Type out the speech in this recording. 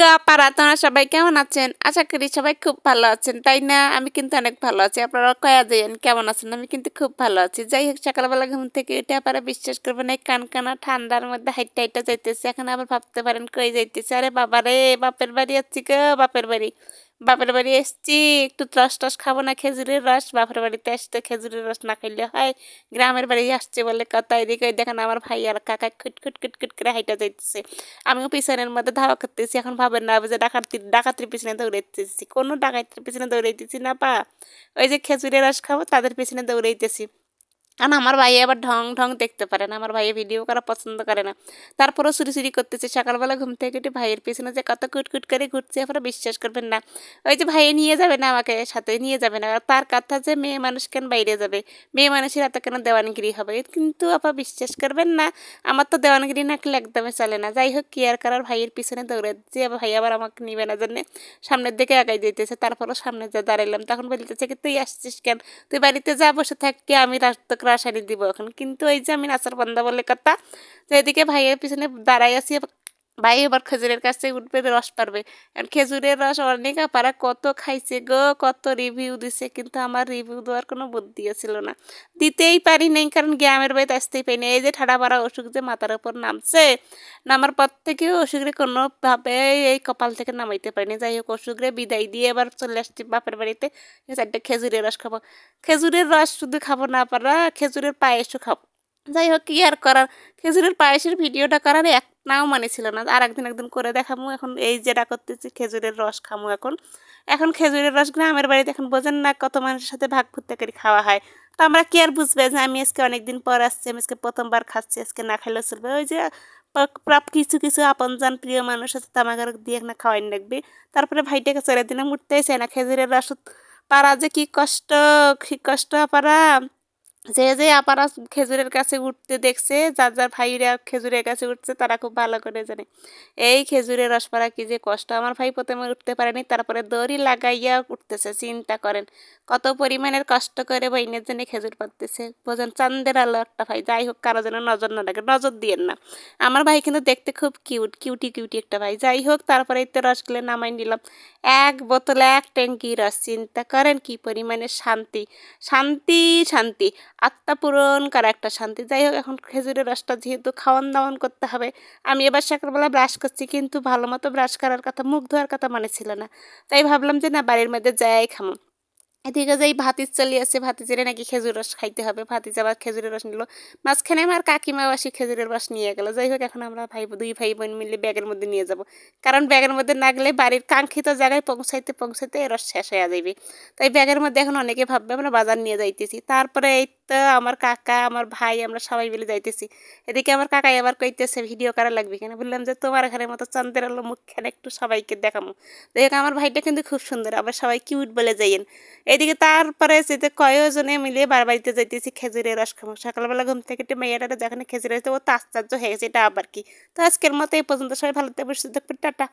গা তোমরা সবাই কেমন আছেন? আশা করি সবাই খুব ভালো আছেন, তাই না? আমি কিন্তু অনেক ভালো আছি। আপনারা কয়া যাইয়েন কেমন আছেন? আমি কিন্তু খুব ভালো আছি। যাই হোক, সকালবেলা ঘুম থেকে উঠে আপনারা বিশ্বাস করবেন, এই কানকানা ঠান্ডার মধ্যে হাইটটা হাইটা যাইতেছে। এখন আবার ভাবতে পারেন কই যাইতেছে? আরে বাবা রে বাপের বাড়ি আছি গো, বাপের বাড়ি। বাপের বাড়ি এসছি, একটু রস টস খাব না, খেজুরের রস। বাপের বাড়িতে আসতে খেজুরের রস না খাইলে হয়। গ্রামের বাড়ি আসছে বলে কথা, এদিকে দেখেন আমার ভাই আর কাকা খুট খুট খুট খুট করে হাইটা যাইতেছে। আমিও পিছনের মধ্যে ধাওয়া করতেছি, এখন ভাবেন না, যে ডাকাতি, ডাকাতির পিছনে দৌড়াইতেছি। কোনো ডাকাতির পিছনে দৌড়াইতেছি না, পা। ওই যে খেজুরের রস খাব, তাদের পিছনে দৌড়াইতেছি। কারণ আমার ভাই আবার ঢং ঢং দেখতে পারে না, আমার ভাই ভিডিও করা পছন্দ করে না। তারপরেও চুরি চুরি করতেছে, সকালবেলা ঘুম থেকে উঠে ভাইয়ের পিছনে যে কত কুটকুট করে ঘুরছে, আপনারা বিশ্বাস করবেন না। ওই যে ভাইয়ে নিয়ে যাবে না আমাকে, সাথে নিয়ে যাবে না তার কথা যে মেয়ে মানুষ কেন বাইরে যাবে? মেয়ে মানুষের এত কেন দেওয়ানগিরি হবে? কিন্তু আপা বিশ্বাস করবেন না, আমার তো দেওয়ানগিরি না খেলে একদমই চলে না। যাই হোক কেয়ার করার, ভাইয়ের পিছনে দৌড়ে যে ভাই আবার আমাকে নিবে না জন্যে সামনের দিকে আগাই যেতেছে তারপরও সামনে যা দাঁড়াইলাম, তখন বলতেছে কি, তুই আসছিস কেন? তুই বাড়িতে যা, বসে থাকি আমি রাস্তা রাসায়নিক দিব এখন। কিন্তু এই যে আমি নাচার বান্ধা বলে কথা, তো এদিকে ভাইয়ের পিছনে দাঁড়াই আছি ভাই, এবার খেজুরের কাছে উঠবে রস পারবে। আর খেজুরের রস অনেক পারা, কত খাইছে গো, কত রিভিউ দিছে, কিন্তু আমার রিভিউ দেওয়ার কোনো বুদ্ধি ছিল না। দিতেই পারি নাই, কারণ গ্রামের বাড়িতে আসতেই পারি না এই যে ঠাডা পাড়া অসুখ যে মাথার ওপর নামছে, নামার পর থেকে অসুখরে কোনোভাবে এই কপাল থেকে নামাইতে পারিনি যাই হোক, অসুখরে বিদায় দিয়ে এবার চলে আসছি বাপের বাড়িতে। চারটে খেজুরের রস খাব। খেজুরের রস শুধু খাব না পারা খেজুরের পায়েসও খাব। যাই হোক, কি আর করার? খেজুরের পায়েসের ভিডিওটা করার এক নাও মানে ছিল না। আর একদিন একদিন করে দেখামু, এখন এই যেটা করতেছি খেজুরের রস খামু এখন। এখন খেজুরের রস গ্রামের বাড়িতে এখন বোঝেন না কত মানুষের সাথে ভাগ ফুটতে করে খাওয়া হয়। তো আমরা কি আর বুঝবে যে আমি আজকে অনেকদিন পর আসছি, আমি আজকে প্রথমবার খাচ্ছি, আজকে না খাইলেও চলবে। ওই যে কিছু কিছু আপনজন প্রিয় মানুষ আছে, তামাগার দিয়ে না খাওয়াই রাখবে তারপরে ভাইটাকে চলে দিলাম, উঠতেই চায় না, খেজুরের রস পারা যে কি কষ্ট কি কষ্ট পারা। যে যে আপারা খেজুরের কাছে উঠতে দেখছে, যার যার ভাইরা খেজুরের কাছে উঠছে, তারা খুব ভালো করে জানে। এই খেজুরের রসপাড়া কি যে কষ্ট, আমার ভাই প্রথমে উঠতে পারেনি, তারপরে দড়ি লাগাইয়া উঠতেছে চিন্তা করেন। কত পরিমাণের কষ্ট করে বইনের জন্য খেজুর পাততেছে বোঝেন চান্দের আলো একটা ভাই, যাই হোক কারও যেন নজর না লাগে, নজর দিয়েন না। আমার ভাই কিন্তু দেখতে খুব কিউট কিউটি কিউটি একটা ভাই। যাই হোক, তারপরে তো রসগুলো নামাই নিলাম। এক বোতলে এক ট্যাঙ্কি রস, চিন্তা করেন কি পরিমাণে শান্তি। শান্তি শান্তি, আত্মা পূরণ করা একটা শান্তি। যাই হোক, এখন খেজুরের রসটা যেহেতু খাওয়ান দাওয়ান করতে হবে, আমি এবার সকালবেলা ব্রাশ করছি, কিন্তু ভালো মতো ব্রাশ করার কথা, মুখ ধোয়ার কথা মনে ছিল না। তাই ভাবলাম যে না, বাড়ির মধ্যে যাই খামো এদিকে যাই ভাতিজ চলি আছে, ভাতিজেরে নাকি খেজুর রস খাইতে হবে। ভাতিজ আবার খেজুরের রস নিল। মাঝখানে আমার কাকিমা বাসি খেজুরের রস নিয়ে গেল। যাই হোক, এখন আমরা ভাই, দুই ভাই বোন মিলে ব্যাগের মধ্যে নিয়ে যাব। কারণ ব্যাগের মধ্যে না গেলে বাড়ির কাঙ্ক্ষিত জায়গায় পৌঁছাইতে পৌঁছাইতে রস শেষ হয়ে যাবে তাই ব্যাগের মধ্যে এখন অনেকে ভাববে, আমরা বাজার নিয়ে যাইতেছি। তারপরে এই তো আমার কাকা, আমার ভাই, আমরা সবাই মিলে যাইতেছি। এদিকে আমার কাকাই আবার কইতেছে, ভিডিও করা লাগবে কেন? বললাম যে, তোমার ঘরের মতো চান্দের আলো মুখখানে একটু সবাইকে দেখামো। দেখ আমার ভাইটা কিন্তু খুব সুন্দর, আবার সবাই কিউট বলে যাইয়েন। এদিকে তারপরে যেতে কয়জনে মিলে বার বাড়িতে যাইতেছি, খেজুরের রস খাব। সকালবেলা ঘুম থেকে একটু মেয়েরা যেখানে খেজুর হয়েছে ও তো আশ্চর্য হয়ে গেছে, এটা আবার কি? তো আজকের মতো এই পর্যন্ত। সবাই ভালো থাকবে সুস্থ থাকবে টাটা।